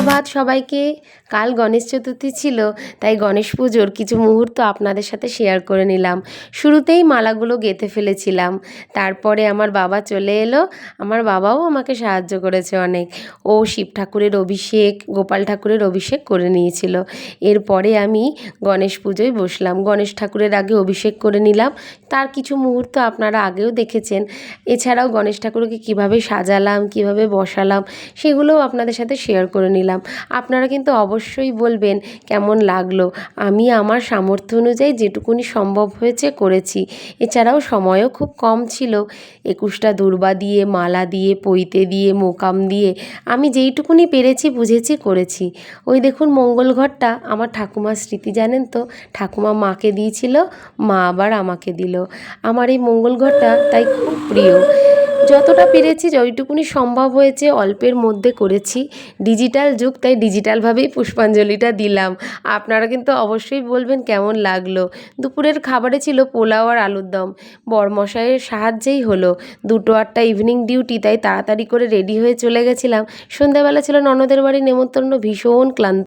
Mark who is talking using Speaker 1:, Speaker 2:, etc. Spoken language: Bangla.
Speaker 1: সুপ্রভাত সবাইকে। কাল গণেশ চতুর্থী ছিল, তাই গণেশ পুজোর কিছু মুহূর্ত আপনাদের সাথে শেয়ার করে নিলাম। শুরুতেই মালাগুলো গেঁথে ফেলেছিলাম। তারপরে আমার বাবা চলে এলো। আমার বাবাও আমাকে সাহায্য করেছে অনেক। ও শিব ঠাকুরের অভিষেক, গোপাল ঠাকুরের অভিষেক করে নিয়েছিল। এরপরে আমি গণেশ পুজোয় বসলাম। গণেশ ঠাকুরের আগে অভিষেক করে নিলাম। তার কিছু মুহূর্ত আপনারা আগেও দেখেছেন। এছাড়াও গণেশ ঠাকুরকে কীভাবে সাজালাম, কীভাবে বসালাম, সেগুলোও আপনাদের সাথে শেয়ার করে নিলাম। আপনারা কিন্তু অবশ্যই বলবেন কেমন লাগল। আমি আমার সামর্থ্য অনুযায়ী যেটুকুনি সম্ভব হয়েছে করেছি। এছাড়াও সময়ও খুব কম ছিল। একুশটা দূর্বা দিয়ে, মালা দিয়ে, পৈতে দিয়ে, মোকাম দিয়ে আমি যেইটুকুনি পেরেছি, বুঝেছি, করেছি। ওই দেখুন মঙ্গল ঘরটা, আমার ঠাকুমার স্মৃতি জানেন তো? ঠাকুমা মাকে দিয়েছিল, মা আবার আমাকে দিল। আমার এই মঙ্গল ঘরটা তাই খুব প্রিয়। যতটা পেরেছি, যতটুকুনি সম্ভব হয়েছে অল্পের মধ্যে করেছি। ডিজিটাল যুগ, তাই ডিজিটালভাবেই পুষ্পাঞ্জলিটা দিলাম। আপনারা কিন্তু অবশ্যই বলবেন কেমন লাগল। দুপুরের খাবারে ছিল পোলাও আর আলুর দম। বরমশাইয়ের সাহায্যেই হলো। দুটো আটটা ইভিনিং ডিউটি তাই তাড়াতাড়ি করে রেডি হয়ে চলে গেছিলাম। সন্ধ্যাবেলা ছিল ননদের বাড়ি নেমন্তন্ন, ভীষণ ক্লান্ত।